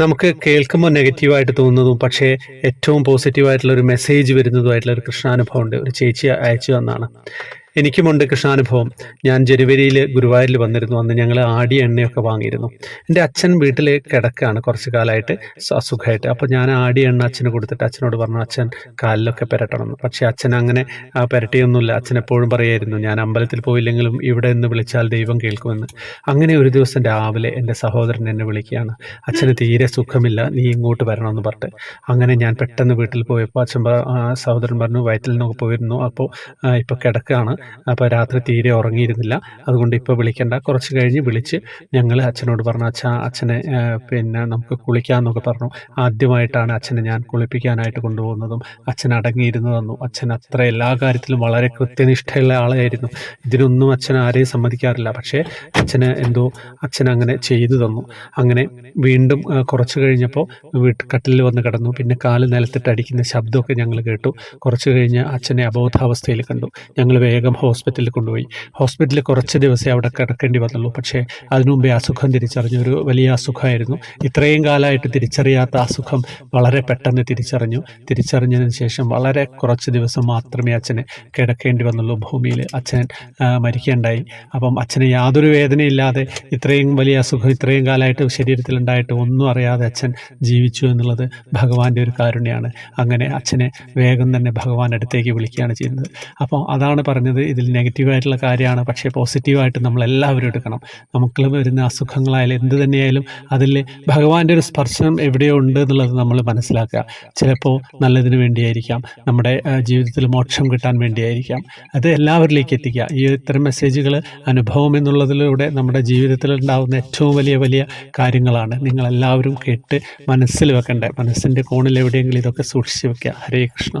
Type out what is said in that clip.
നമുക്ക് കേൾക്കുമ്പോൾ നെഗറ്റീവായിട്ട് തോന്നുന്നതും പക്ഷേ ഏറ്റവും പോസിറ്റീവായിട്ടുള്ള ഒരു മെസ്സേജ് വരുന്നതുമായിട്ടുള്ള ഒരു കൃഷ്ണാനുഭവം ഉണ്ട്. ഒരു ചേച്ചി അയച്ചു തന്നാണ്. എനിക്കുമുണ്ട് കൃഷ്ണാനുഭവം. ഞാൻ ജനുവരിയിൽ ഗുരുവായൂരിൽ വന്നിരുന്നു. അന്ന് ഞങ്ങൾ ആടി എണ്ണയൊക്കെ വാങ്ങിയിരുന്നു. എന്റെ അച്ഛൻ വീട്ടിൽ കിടക്കുകയാണ് കുറച്ച് കാലമായിട്ട് അസുഖമായിട്ട് അപ്പോൾ ഞാൻ ആടി എണ്ണ അച്ഛന് കൊടുത്തിട്ട് അച്ഛനോട് പറഞ്ഞു അച്ഛൻ കാലിലൊക്കെ പെരട്ടണം പക്ഷേ അച്ഛൻ അങ്ങനെ പെരട്ടിയൊന്നുമില്ല. അച്ഛൻ എപ്പോഴും പറയായിരുന്നു ഞാൻ അമ്പലത്തിൽ പോയില്ലെങ്കിലും ഇവിടെ നിന്ന് വിളിച്ചാൽ ദൈവം കേൾക്കുമെന്ന്. അങ്ങനെ ഒരു ദിവസം രാവിലെ എന്റെ സഹോദരൻ എന്നെ വിളിക്കുകയാണ്. അച്ഛന് തീരെ സുഖമില്ല. നീ ഇങ്ങോട്ട് വരണമെന്ന് പറഞ്ഞിട്ട്. അങ്ങനെ ഞാൻ പെട്ടെന്ന് വീട്ടിൽ പോയപ്പോൾ അച്ഛൻ സഹോദരൻ പറഞ്ഞു വയറ്റിൽ നിന്നൊക്കെ പോയിരുന്നു. അപ്പോൾ ഇപ്പോൾ കിടക്കുകയാണ് അപ്പോൾ രാത്രി തീരെ ഉറങ്ങിയിരുന്നില്ല. അതുകൊണ്ട് ഇപ്പോൾ വിളിക്കേണ്ട. കുറച്ച് കഴിഞ്ഞ് വിളിച്ച് ഞങ്ങൾ അച്ഛനോട് പറഞ്ഞു അച്ഛ അച്ഛനെ പിന്നെ നമുക്ക് കുളിക്കാമെന്നൊക്കെ പറഞ്ഞു. ആദ്യമായിട്ടാണ് അച്ഛനെ ഞാൻ കുളിപ്പിക്കാനായിട്ട് കൊണ്ടുപോകുന്നതും അച്ഛൻ അടങ്ങിയിരുന്നു തന്നു. അച്ഛൻ അത്ര എല്ലാ കാര്യത്തിലും വളരെ കൃത്യനിഷ്ഠയുള്ള ആളായിരുന്നു. ഇതിനൊന്നും അച്ഛൻ ആരെയും സമ്മതിക്കാറില്ല. പക്ഷേ അച്ഛന് എന്തോ അച്ഛൻ അങ്ങനെ ചെയ്തു തന്നു. അങ്ങനെ വീണ്ടും കുറച്ച് കഴിഞ്ഞപ്പോൾ വീട്ട് കട്ടിലിൽ വന്ന് കിടന്നു. പിന്നെ കാൽ നിലത്തിട്ട് അടിക്കുന്ന ശബ്ദമൊക്കെ ഞങ്ങൾ കേട്ടു. കുറച്ച് കഴിഞ്ഞ് അച്ഛനെ അബോധാവസ്ഥയിൽ കണ്ടു. ഞങ്ങൾ വേഗം ഹോസ്പിറ്റലിൽ കൊണ്ടുപോയി. ഹോസ്പിറ്റലിൽ കുറച്ച് ദിവസമേ അവിടെ കിടക്കേണ്ടി വന്നുള്ളൂ. പക്ഷേ അതിനുമുമ്പേ അസുഖം തിരിച്ചറിഞ്ഞു ഒരു വലിയ അസുഖമായിരുന്നു. ഇത്രയും കാലമായിട്ട് തിരിച്ചറിയാത്ത അസുഖം വളരെ പെട്ടെന്ന് തിരിച്ചറിഞ്ഞു. തിരിച്ചറിഞ്ഞതിന് ശേഷം വളരെ കുറച്ച് ദിവസം മാത്രമേ അച്ഛന് കിടക്കേണ്ടി വന്നുള്ളൂ. ഭൂമിയിൽ അച്ഛൻ മരിക്കേണ്ടായി. അപ്പം അച്ഛന് യാതൊരു വേദനയില്ലാതെ ഇത്രയും വലിയ അസുഖം ഇത്രയും കാലമായിട്ട് ശരീരത്തിലുണ്ടായിട്ട് ഒന്നും അറിയാതെ അച്ഛൻ ജീവിച്ചു എന്നുള്ളത് ഭഗവാന്റെ ഒരു കാരുണ്യമാണ് അങ്ങനെ അച്ഛനെ വേഗം തന്നെ ഭഗവാൻ അടുത്തേക്ക് വിളിക്കുകയാണ് ചെയ്യുന്നത്. അപ്പോൾ അതാണ് പറഞ്ഞത് ഇതിൽ നെഗറ്റീവായിട്ടുള്ള കാര്യമാണ്. പക്ഷേ പോസിറ്റീവായിട്ട് നമ്മൾ എല്ലാവരും എടുക്കണം. നമുക്ക് വരുന്ന അസുഖങ്ങളായാലും എന്ത് തന്നെയായാലും അതിൽ ഭഗവാന്റെ ഒരു സ്പർശനം എവിടെയോ ഉണ്ട് എന്നുള്ളത് നമ്മൾ മനസ്സിലാക്കുക. ചിലപ്പോൾ നല്ലതിന് വേണ്ടിയായിരിക്കാം. നമ്മുടെ ജീവിതത്തിൽ മോക്ഷം കിട്ടാൻ വേണ്ടിയായിരിക്കാം. അത് എല്ലാവരിലേക്ക് എത്തിക്കുക. ഈ ഇത്തരം മെസ്സേജുകൾ അനുഭവം എന്നുള്ളതിലൂടെ നമ്മുടെ ജീവിതത്തിൽ ഉണ്ടാകുന്ന ഏറ്റവും വലിയ വലിയ കാര്യങ്ങളാണ്. നിങ്ങളെല്ലാവരും കേട്ട് മനസ്സിൽ വെക്കണ്ടേ? മനസ്സിന്റെ കോണിൽ എവിടെയെങ്കിലും ഇതൊക്കെ സൂക്ഷിച്ച് വെക്കുക. ഹരേ കൃഷ്ണ.